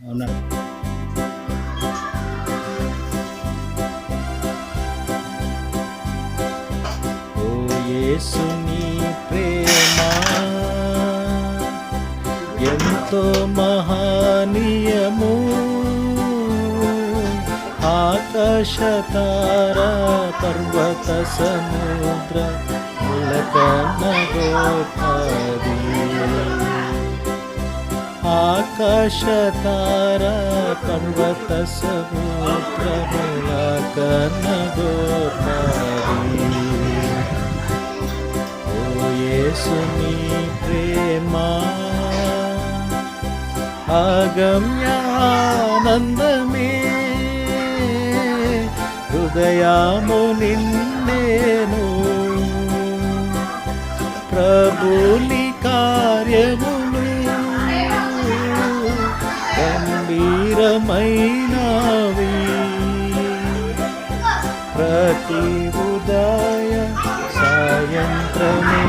అవునా? ఓ యేసుని ప్రేమ ఎంతో మహానీయము. ఆకాశతార పర్వత సముద్ర ములకన గోపాది ఆకాశ తార పర్వత సముద్ర ములకన గోపాది ఓ యేసుని ప్రేమ ఆగమ్యానందమే హృదయాము ప్రియమైనవి ప్రతి ఉదయ సాయంత్రమే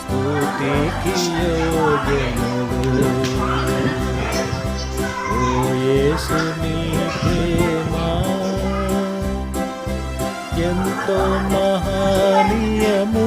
స్తుతికి యోగ్యములు యేసుని ప్రేమ ఎంతో మహనీయము.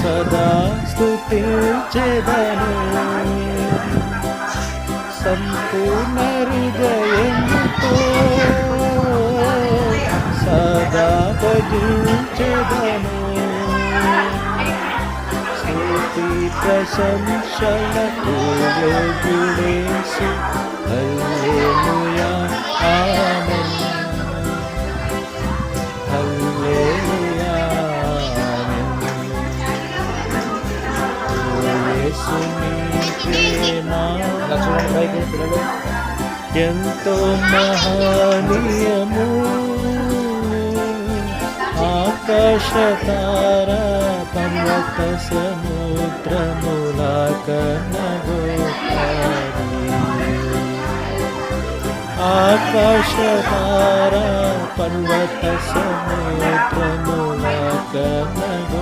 సదా స్థుతించెదను సంపూర్ణ హృదయంతో సదా భజించెదను. స్థుతి ప్రశంసలకు యోగ్యుడేసు హల్లెలూయా. ఎంతో మహనీయము. ఆకాశ తార పర్వత సముద్రముల కనగోపారి ఆకాశ తార పర్వత సముద్రముల కనగోపారి